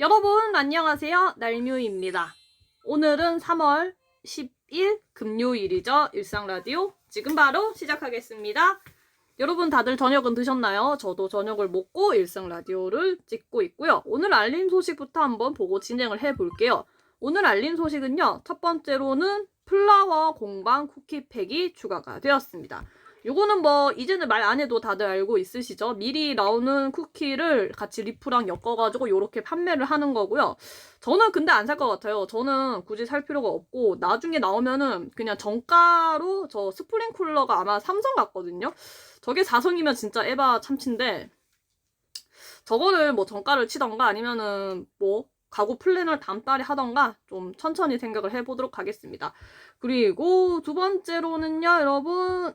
여러분 안녕하세요. 날뮤입니다. 오늘은 3월 10일 금요일이죠. 일상 라디오 지금 바로 시작하겠습니다. 여러분 다들 저녁은 드셨나요? 저도 저녁을 먹고 일상 라디오를 찍고 있고요. 오늘 알림 소식부터 한번 보고 진행을 해 볼게요. 오늘 알림 소식은요. 첫 번째로는 플라워 공방 쿠키팩이 추가가 되었습니다. 요거는 뭐 이제는 말 안 해도 다들 알고 있으시죠? 미리 나오는 쿠키를 같이 리프랑 엮어가지고 요렇게 판매를 하는 거고요. 저는 근데 안 살 것 같아요. 저는 굳이 살 필요가 없고 나중에 나오면은 그냥 정가로 저 스프링 쿨러가 아마 삼성 같거든요. 저게 4성이면 진짜 에바 참치인데 저거를 뭐 정가를 치던가 아니면은 뭐 가구 플랜을 다음 달에 하던가 좀 천천히 생각을 해보도록 하겠습니다. 그리고 두 번째로는요, 여러분.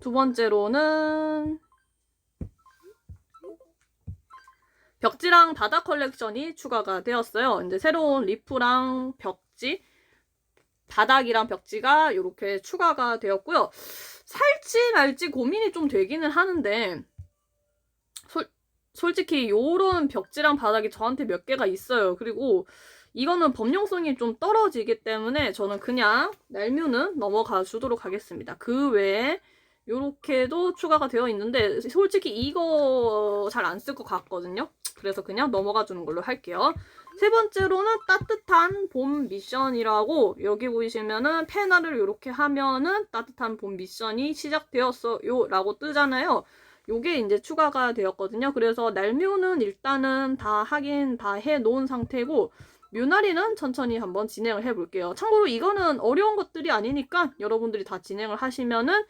두 번째로는 벽지랑 바다 컬렉션이 추가가 되었어요. 이제 새로운 리프랑 벽지, 바닥이랑 벽지가 이렇게 추가가 되었고요. 살지 말지 고민이 좀 되기는 하는데 솔, 솔직히 요런 벽지랑 바닥이 저한테 몇 개가 있어요. 그리고 이거는 범용성이 좀 떨어지기 때문에 저는 그냥 날뮤는 넘어가 주도록 하겠습니다. 그 외에 요렇게도 추가가 되어 있는데 솔직히 이거 잘 안 쓸 것 같거든요. 그래서 그냥 넘어가 주는 걸로 할게요. 세 번째로는 따뜻한 봄 미션이라고 여기 보이시면은 페나를 이렇게 하면은 따뜻한 봄 미션이 시작되었어요 라고 뜨잖아요. 요게 이제 추가가 되었거든요. 그래서 날묘는 일단은 다 하긴 다 해 놓은 상태고 묘나리는 천천히 한번 진행을 해 볼게요. 참고로 이거는 어려운 것들이 아니니까 여러분들이 다 진행을 하시면은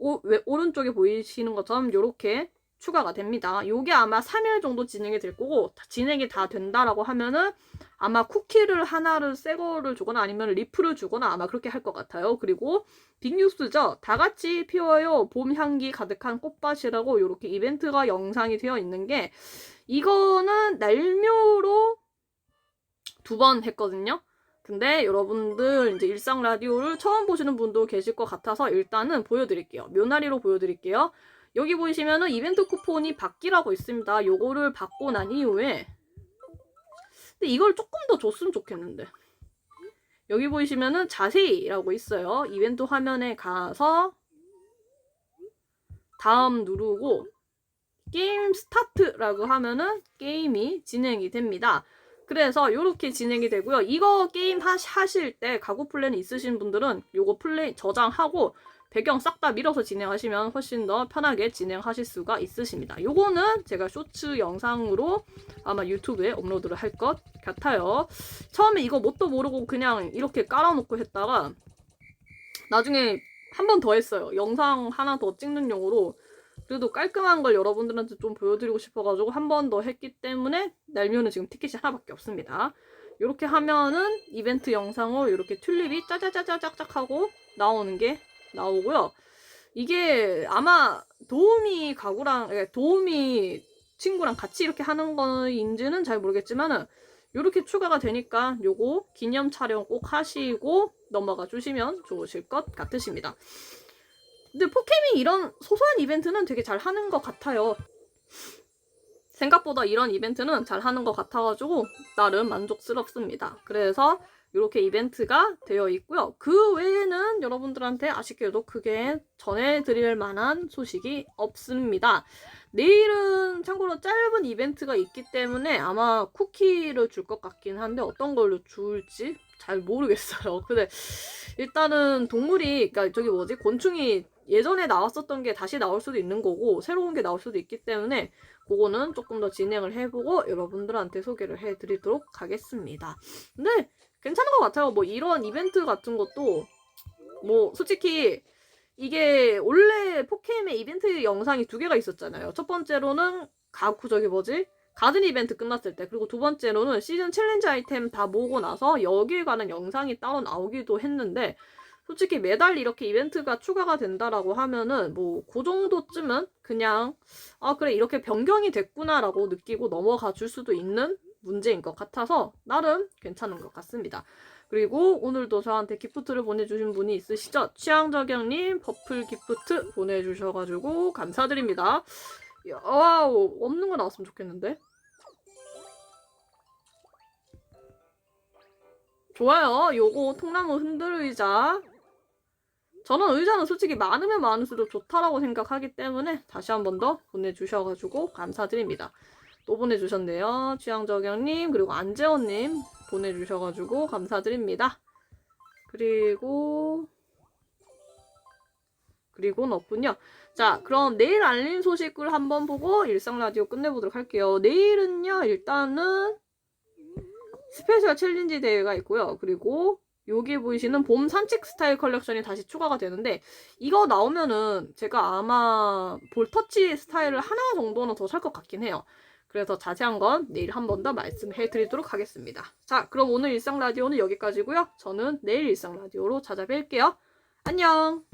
오, 왜, 오른쪽에 보이시는 것처럼 이렇게 추가가 됩니다. 요게 아마 3일 정도 진행이 될 거고 진행이 다 된다라고 하면은 아마 쿠키를 하나를 새 거를 주거나 아니면 리프를 주거나 아마 그렇게 할 것 같아요. 그리고 빅뉴스죠. 다 같이 피워요. 봄 향기 가득한 꽃밭이라고 이렇게 이벤트가 영상이 되어 있는 게 이거는 날묘로 두 번 했거든요. 근데 여러분들 이제 일상 라디오를 처음 보시는 분도 계실 것 같아서 일단은 보여드릴게요. 묘나리로 보여드릴게요. 여기 보이시면은 이벤트 쿠폰이 받기라고 있습니다. 요거를 받고 난 이후에 근데 이걸 조금 더 줬으면 좋겠는데 여기 보이시면은 자세히라고 있어요. 이벤트 화면에 가서 다음 누르고 게임 스타트라고 하면은 게임이 진행이 됩니다. 그래서 이렇게 진행이 되고요. 이거 게임 하실 때 가구 플랜이 있으신 분들은 요거 플레이 저장하고 배경 싹 다 밀어서 진행하시면 훨씬 더 편하게 진행하실 수가 있으십니다. 요거는 제가 쇼츠 영상으로 아마 유튜브에 업로드를 할 것 같아요. 처음에 이거 뭣도 모르고 그냥 이렇게 깔아놓고 했다가 나중에 한 번 더 했어요. 영상 하나 더 찍는 용으로 그래도 깔끔한 걸 여러분들한테 좀 보여드리고 싶어가지고 한 번 더 했기 때문에 날면은 지금 티켓이 하나밖에 없습니다. 이렇게 하면은 이벤트 영상으로 이렇게 튤립이 짜자자자짝짝 하고 나오는 게 나오고요. 이게 아마 도우미 가구랑 예, 도우미 친구랑 같이 이렇게 하는 거인지는 잘 모르겠지만은 이렇게 추가가 되니까 요거 기념 촬영 꼭 하시고 넘어가 주시면 좋으실 것 같으십니다. 근데 포켓이 이런 소소한 이벤트는 되게 잘 하는 것 같아요. 생각보다 이런 이벤트는 잘 하는 것 같아가지고 나름 만족스럽습니다. 그래서 이렇게 이벤트가 되어 있고요. 그 외에는 여러분들한테 아쉽게도 크게 전해드릴 만한 소식이 없습니다. 내일은 참고로 짧은 이벤트가 있기 때문에 아마 쿠키를 줄 것 같긴 한데 어떤 걸로 줄지 잘 모르겠어요. 근데 일단은 동물이, 그러니까 저기 뭐지? 곤충이 예전에 나왔었던 게 다시 나올 수도 있는 거고 새로운 게 나올 수도 있기 때문에 그거는 조금 더 진행을 해보고 여러분들한테 소개를 해드리도록 하겠습니다. 근데 괜찮은 것 같아요. 뭐 이런 이벤트 같은 것도 뭐 솔직히 이게 원래 포켓의 이벤트 영상이 두 개가 있었잖아요. 첫 번째로는 가쿠 저기 뭐지? 가든 이벤트 끝났을 때 그리고 두 번째로는 시즌 챌린지 아이템 다 모으고 나서 여기에 관한 영상이 따로 나오기도 했는데 솔직히 매달 이렇게 이벤트가 추가가 된다라고 하면은 뭐 그 정도쯤은 그냥 아 그래 이렇게 변경이 됐구나라고 느끼고 넘어가 줄 수도 있는 문제인 것 같아서 나름 괜찮은 것 같습니다. 그리고 오늘도 저한테 기프트를 보내주신 분이 있으시죠? 취향저격님 퍼플 기프트 보내주셔가지고 감사드립니다. 와우 없는 거 나왔으면 좋겠는데 좋아요 요거 통나무 흔들의자 저는 의자는 솔직히 많으면 많을수록 좋다라고 생각하기 때문에 다시 한 번 더 보내주셔가지고 감사드립니다. 또 보내주셨네요. 취향저격님, 그리고 안재원님 보내주셔가지고 감사드립니다. 그리고, 그리고는 없군요. 자, 그럼 내일 알림 소식을 한번 보고 일상 라디오 끝내보도록 할게요. 내일은요, 일단은 스페셜 챌린지 대회가 있고요. 그리고 여기 보이시는 봄 산책 스타일 컬렉션이 다시 추가가 되는데 이거 나오면은 제가 아마 볼터치 스타일을 하나 정도는 더 살 것 같긴 해요. 그래서 자세한 건 내일 한 번 더 말씀해 드리도록 하겠습니다. 자, 그럼 오늘 일상 라디오는 여기까지고요. 저는 내일 일상 라디오로 찾아뵐게요. 안녕!